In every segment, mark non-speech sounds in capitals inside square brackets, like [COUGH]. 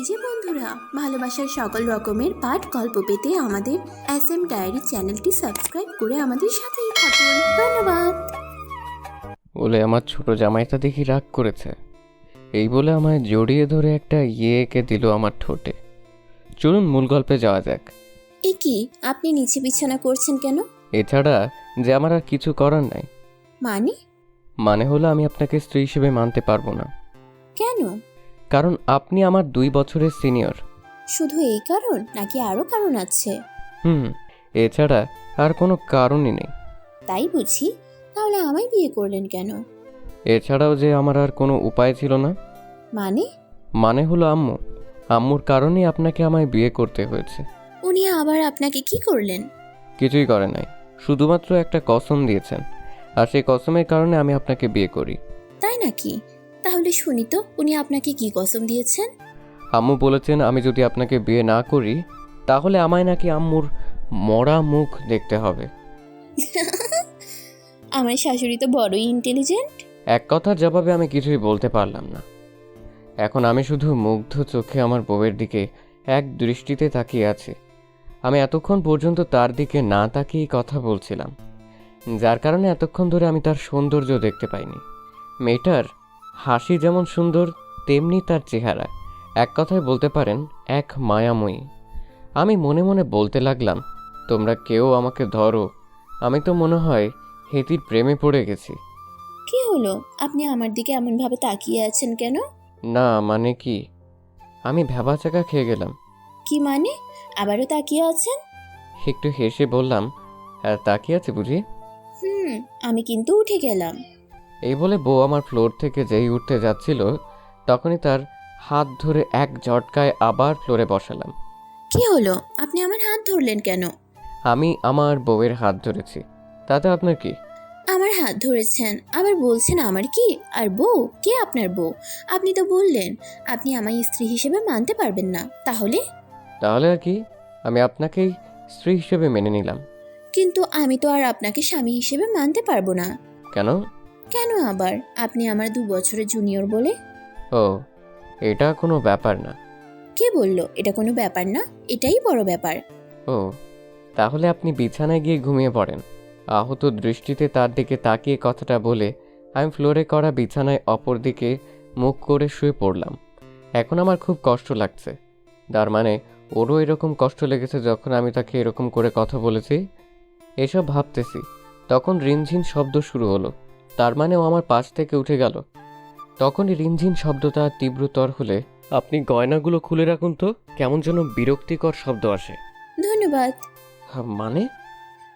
এই যে বন্ধুরা ভালোবাসার সকল রকমের পাঠ গল্প পেতে আমাদের এস এম ডায়েরি চ্যানেলটি সাবস্ক্রাইব করে আমাদের সাথেই থাকুন। ধন্যবাদ। বলে আমার ছোট জামাইটা দেখি রাগ করেছে। এই বলে আমায় জড়িয়ে ধরে একটা ইয়ে এঁকে দিল আমার ঠোঁটে। চলুন মূল গল্পে যাওয়া যাক। এ কি? আপনি নিচে বিছানা করছেন কেন? এছাড়া যে আমার আর কিছু করার নাই। মানে? মানে হলো আমি আপনাকে স্ত্রী হিসেবে মানতে পারব না। কেন? কারণ আপনি আমার দুই বছরের সিনিয়র। শুধু এই কারণ নাকি আরও কারণ আছে? হুম এছাড়া আর কোনো কারণই নেই। তাই বুঝি? তাহলে আমায় বিয়ে করলেন কেন? এছাড়াও যে আমার আর কোনো উপায় ছিল না। মানে? মানে হলো আম্মু। আম্মুর কারণেই আপনাকে আমায় বিয়ে করতে হয়েছে। উনি আবার আপনাকে কি করলেন? কিছুই করে নাই। শুধুমাত্র একটা কসম দিয়েছেন। আর সেই কসমের কারণে আমি আপনাকে বিয়ে করি। তাই নাকি? তাহলে শুনি তো উনি আপনাকে কি কসম দিয়েছেন? আম্মু বলেছেন আমি যদি আপনাকে বিয়ে না করি তাহলে আমায় নাকি আম্মুর মরা মুখ দেখতে হবে। [LAUGHS] আমার শাশুড়ি তো বড়ই ইন্টেলিজেন্ট এক কথার জবাবে আমি কিছুই বলতে পারলাম না। এখন আমি শুধু মুগ্ধ চোখে আমার বউয়ের দিকে এক দৃষ্টিতে তাকিয়ে আছি। আমি এতক্ষণ পর্যন্ত তার দিকে না তাকিয়েই কথা বলছিলাম। যার কারণে এতক্ষণ ধরে আমি তার সৌন্দর্য দেখতে পাইনি। মেয়েটার হাসি যেমন সুন্দর তেমনি তার চেহারা। এক কথায় বলতে পারেন এক মায়াময়ী। আমি মনে মনে বলতে লাগলাম তোমরা কেউ আমাকে ধরো। আমি তো মনে হয় হেতির প্রেমে পড়ে গেছি। কি হলো? আপনি আমার দিকে এমনভাবে তাকিয়ে আছেন কেন? না মানে কি? আমি ভ্যাবাচাকা খেয়ে গেলাম। কি মানে? আবারও তাকিয়ে আছেন? একটু হেসে বললাম হ্যাঁ তাকিয়ে আছে বুঝি? হুম আমি কিন্তু উঠে গেলাম। এই বলে বউ আমার ফ্লোর থেকে যেই উঠতে যাচ্ছিল তখনই তার হাত ধরে এক ঝটকায় আবার ফ্লোরে বসালাম। কি হলো? আপনি আমার হাত ধরলেন কেন? আমি আমার বউয়ের হাত ধরেছি। তাতে আপনার কি? আমার হাত ধরেছেন আবার বলছেন আমার কি? আর বউ? কে আপনার বউ? আপনি তো বললেন আপনি আমার স্ত্রী হিসেবে মানতে পারবেন না তাহলে? তাহলে আর কি? আমি আপনাকেই স্ত্রী হিসেবে মেনে নিলাম। কিন্তু আমি তো আর আপনাকে স্বামী হিসেবে মানতে পারব না। কেন? কেন আবার? আপনি আমার দু বছরের জুনিয়র বলে? ও এটা কোনো ব্যাপার না। কে বলল? এটা কোনো ব্যাপার না এটাই বড় ব্যাপার। ও তাহলে আপনি বিছানায় গিয়ে ঘুমিয়ে পড়েন। আহত দৃষ্টিতে তার দিকে তাকিয়ে কথাটা বলে আমি ফ্লোরে করা বিছানায় অপর দিকে মুখ করে শুয়ে পড়লাম। এখন আমার খুব কষ্ট লাগছে। তার মানে ওরও এরকম কষ্ট লেগেছে যখন আমি তাকে এরকম করে কথা বলেছি? এসব ভাবতেছি। তখন রিনঝিন শব্দ শুরু হলো। তার মানে ও আমার পাশ থেকে উঠে গেল। তখনই রিনঝিন শব্দটা তীব্রতর হলে আপনি গয়নাগুলো খুলে রাখুন তো কেমন যেন বিরক্তিকর শব্দ আসে। ধন্যবাদ। হা, মানে?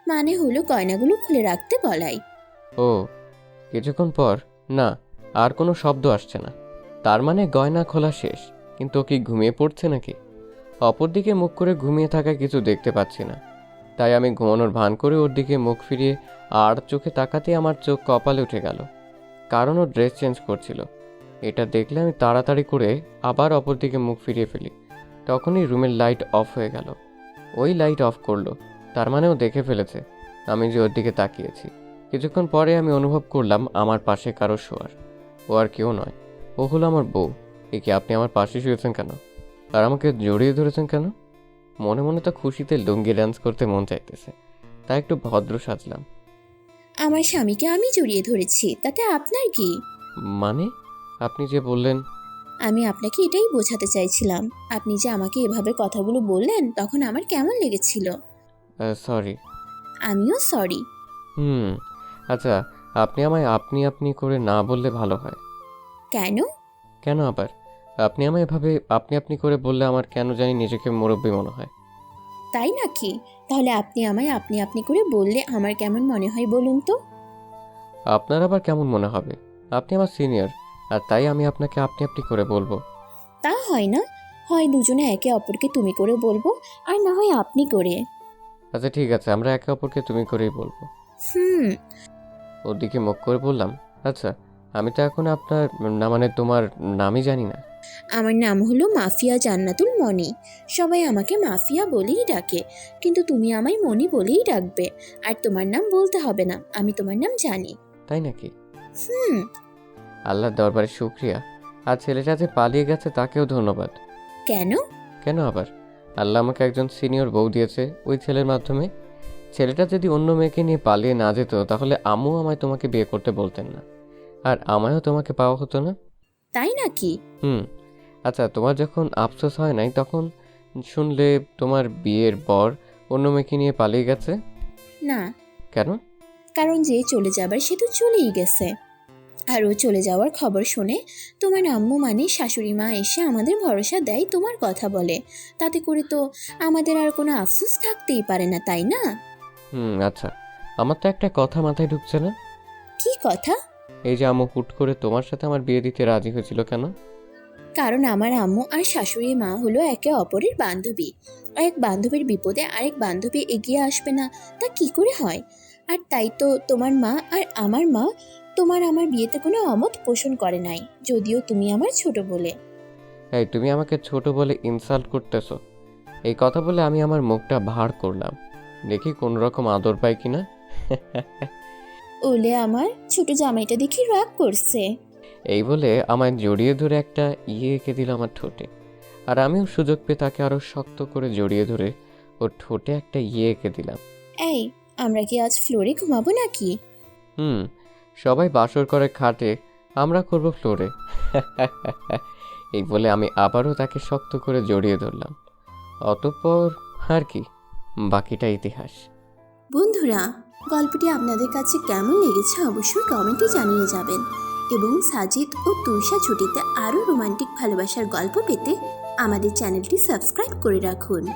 মানে হলো গয়নাগুলো খুলে রাখতে বলাই। ও কিছুক্ষণ পর না আর কোনো শব্দ আসছে না। তার মানে গয়না খোলা শেষ কিন্তু ও কি ঘুমিয়ে পড়ছে নাকি? অপরদিকে মুখ করে ঘুমিয়ে থাকা কিছু দেখতে পাচ্ছি না। তাই আমি ঘুমানোর ভান করে ওর দিকে মুখ ফিরিয়ে আর চোখে তাকাতে আমার চোখ কপালে উঠে গেল। কারণ ও ড্রেস চেঞ্জ করছিল। এটা দেখলে আমি তাড়াতাড়ি করে আবার অপর দিকে মুখ ফিরিয়ে ফেলি। তখনই রুমের লাইট অফ হয়ে গেল। ওই লাইট অফ করল। তার মানে ও দেখে ফেলেছে। আমি যে ওর দিকে তাকিয়েছি। কিছুক্ষণ পরে আমি অনুভব করলাম আমার পাশে কারও শোয়ার। ও আর কেউ নয়। ও হলো আমার বউ। এ কি আপনি আমার পাশে শুয়েছেন কেন? আর আমাকে জড়িয়ে ধরেছেন কেন? মনে মনে তো খুশিতে লুঙ্গি ডান্স করতে মন চাইতেছে। তাই একটু ভদ্র সাজলাম। আমার স্বামীকে আমি জড়িয়ে ধরেছি তাতে আপনার কি? মানে? আপনি যে বললেন। আমি আপনাকে এটাই বোঝাতে চাইছিলাম। আপনি যে আমাকে এভাবে কথাগুলো বললেন তখন আমার কেমন লেগেছিল? সরি আমিও সরি হুম আচ্ছা আপনি আমায় আপনি আপনি করে না বললে ভালো হয়। কেন? কেন আবার? আপনি আমায় এভাবে আপনি আপনি করে বললে আমার কেন জানি নিজেকে মুরব্বী মনে হয়। তাই নাকি? তাহলে আপনি আমায় আপনি আপনি করে বললে আমার কেমন মনে হয় বলুন তো? আপনার আবার কেমন মনে হবে? আপনি আমার সিনিয়র আর তাই আমি আপনাকে আপনি আপনি করে বলব। তা হয় না। হয় দুজনে একে অপরকে তুমি করে বলব আর না হয় আপনি করে। আচ্ছা ঠিক আছে আমরা একে অপরকে তুমি করেই বলব। হুম। ওর দিকে মুখ করে বললাম আচ্ছা আমি তো এখন আপনার না মানে তোমার নামই জানি না। আমার নাম হলো মাফিয়া জান্নাতুল মনি। সবাই আমাকে মাফিয়া বলেই ডাকে কিন্তু তুমি আমায় মনি বলেই ডাকবে আর তোমার নাম বলতে হবে না আমি তোমার নাম জানি। তাই নাকি? হুম। আল্লাহর দরবারে শুক্রিয়া। আর ছেলেটা যে পালিয়ে গেছে তাকেও ধন্যবাদ। কেন? কেন আবার? আল্লাহ আমাকে একজন সিনিয়র বউ দিয়েছে ওই ছেলের মাধ্যমে। ছেলেটা যদি অন্য মেয়েকে নিয়ে পালিয়ে না যেত তাহলে আম্মু আমায় তোমাকে বিয়ে করতে বলতেন না। আর আমায়ও তোমাকে পাওয়া হতো না। তাই নাকি? হুম আচ্ছা তোমার যখন আফসোস হয় নাই তখন শুনলে তোমার বিয়ের পর অন্য মেয়েকে নিয়ে পালিয়ে গেছে? না। কেন? কারণ যে চলে যাবার সে তো চলেই গেছে। আর ও চলে যাওয়ার খবর শুনে তোমার আম্মু মানে শাশুড়ি মা এসে আমাদের ভরসা দেয় তোমার কথা বলে। তাতে করে তো আমাদের আর কোনো আফসোস থাকতেই পারে না তাই না? হুম আচ্ছা। আমার তো একটা কথা মাথায় ঢুকছে না। কি কথা? এই যে আম্মু হুট করে তোমার সাথে আমার বিয়ে দিতে রাজি হয়েছিল কেন? কারণ আমার আম্মু আর শাশুড়ি মা হলো একে অপরের বান্ধবী। এক বান্ধবীর বিপদে আরেক বান্ধবী এগিয়ে আসবে না তা কি করে হয়? আর তাই তো তোমার মা আর আমার মা তোমার আমার বিয়েতে কোনো অমত পোষণ করে নাই যদিও তুমি আমার ছোট বলে। এই তুমি আমাকে ছোট বলে ইনসাল্ট করতেছো। এই কথা বলে আমি আমার মুখটা ভার করলাম। দেখি কোন রকম আদর পাই কিনা। [LAUGHS] ওলে আমার ছোট জামাইটা দেখি রাগ করছে। এই বলে আমায় জড়িয়ে ধরে একটা ইয়ে এঁকে দিল আমার ঠোঁটে। আর আমিও সুযোগ পেয়ে তাকে আরও শক্ত করে জড়িয়ে ধরে ওর ঠোঁটে একটা ইয়ে এঁকে দিলাম। এই আমরা কি আজ ফ্লোরে ঘুমাবো নাকি? হুম সবাই বাসর করে খাটে আমরা করব ফ্লোরে। এই বলে আমি আবারও তাকে শক্ত করে জড়িয়ে ধরলাম। অতঃপর আর কি বাকিটা ইতিহাস। বন্ধুরা গল্পটি আপনাদের কাছে কেমন লেগেছে অবশ্যই কমেন্টে জানিয়ে যাবেন। এবং সাজিদ ও তুষা ছুটিতে আরও রোমান্টিক ভালোবাসার গল্প পেতে আমাদের চ্যানেলটি সাবস্ক্রাইব করে রাখুন।